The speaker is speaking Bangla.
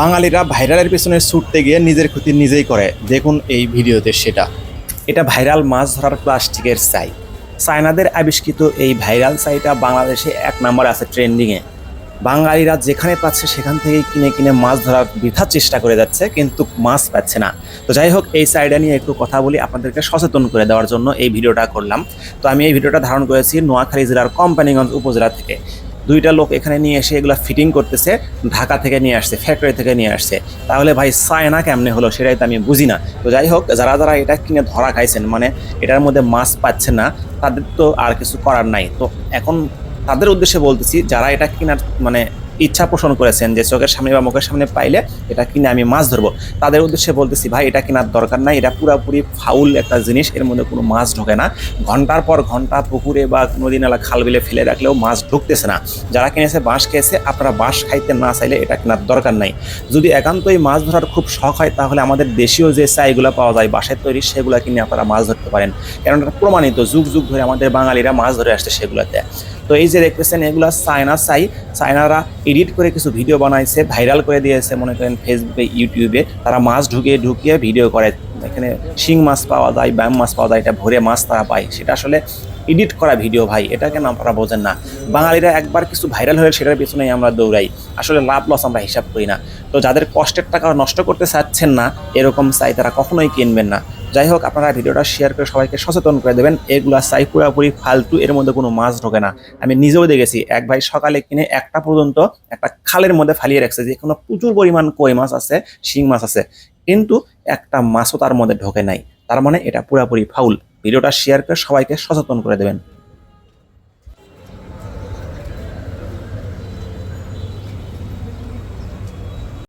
বাঙালিরা ভাইরালের পেছনে ছুটতে গিয়ে নিজের ক্ষতি নিজেই করে। দেখুন এই ভিডিওতে সেটা। এটা ভাইরাল মাছ ধরার প্লাস্টিকের চাই চায়নাদের আবিষ্কৃত এই ভাইরাল চাইটা বাংলাদেশে এক নাম্বার আছে ট্রেন্ডিংয়ে। বাঙালিরা যেখানে পাচ্ছে সেখান থেকে কিনে কিনে মাছ ধরার বৃথা চেষ্টা করে যাচ্ছে, কিন্তু মাছ পাচ্ছে না। তো যাই হোক, এই সাইডে নিয়ে একটু কথা বলি আপনাদেরকে সচেতন করে দেওয়ার জন্য এই ভিডিওটা করলাম। তো আমি এই ভিডিওটা ধারণ করেছি নোয়াখালী জেলার কোম্পানিগঞ্জ উপজেলা থেকে। দুইটা লোক এখানে নিয়ে এসে এগুলো ফিটিং করতেছে, ঢাকা থেকে নিয়ে আসছে ফ্যাক্টরি থেকে নিয়ে আসছে। তাহলে ভাই চায়না কেমনে হলো সেটাই তো আমি বুঝি না। তো যাই হোক, যারা যারা এটা কিনে ধরা খাইছেন মানে এটার মধ্যে মাছ পাচ্ছে না, তাদের তো আর কিছু করার নাই। তো এখন তাদের উদ্দেশ্যে বলতেছি, যারা এটা কেনার মানে ইচ্ছা পোষণ করেছেন যে চোখের সামনে বা মুখের সামনে পাইলে এটা কিনে আমি মাছ ধরবো। তাদের উদ্দেশ্যে বলতেছি, ভাই, এটা কেনার দরকার নাই। এটা পুরাপুরি ফাউল একটা জিনিস। এর মধ্যে কোনো মাছ ঢোকে না। ঘণ্টার পর ঘণ্টা পুকুরে বা নদী নালা খাল বিলে ফেলে রাখলেও মাছ ঢুকতেছে না। যারা কিনেছে বাঁশ খেয়েছে, আপনারা বাঁশ খাইতে না চাইলে এটা কেনার দরকার নাই। যদি একান্তই মাছ ধরার খুব শখ হয়, তাহলে আমাদের দেশীয় যে চাইগুলো পাওয়া যায়, বাঁশের তৈরি, সেগুলো কিনে আপনারা মাছ ধরতে পারেন। কারণ এটা প্রমাণিত যুগ যুগ ধরে আমাদের বাঙালিরা মাছ ধরে আসছে সেগুলোতে। তো এই যে দেখতেছেন, এগুলো চায়না চাই চায়নারা এডিট করে কিছু ভিডিও বানাইছে ভাইরাল করে দিয়েছে, মনে করেন ফেসবুকে ইউটিউবে তারা মাছ ঢুকিয়ে ঢুকিয়ে ভিডিও করে। এখানে শিং মাছ পাওয়া যায়, ব্যাম মাছ পাওয়া যায়, এটা ভরে মাছ তারা পায়। সেটা আসলে এডিট করা ভিডিও ভাই এটা কেন আপনারা বোঝেন না। বাঙালিরা একবার কিছু ভাইরাল হলে সেটার পিছনেই আমরা দৌড়াই। আসলে লাভ লস আমরা হিসাব করি না। তো যাদের কষ্টের টাকা নষ্ট করতে চাচ্ছেন না, এরকম চাই তারা কখনোই কিনবেন না। যাই হোক, আপনারা ভিডিওটা শেয়ার করে সবাইকে সচেতন করে দেবেন। এগুলো চাই পুরোপুরি ফালতু, এর মধ্যে কোনো মাছ ঢোকে না। আমি নিজেও দেখেছি, এক ভাই সকালে কিনে একটা পর্যন্ত একটা খালের মধ্যে ফালিয়ে রাখছে যে কোনো প্রচুর পরিমাণ কই মাছ আছে, শিং মাছ আছে। কিন্তু একটা মাছও তার মধ্যে ঢোকে নাই। তার মানে এটা পুরোপুরি ফাউল। ভিডিওটা শেয়ার করে সবাইকে সচেতন করে দেবেন।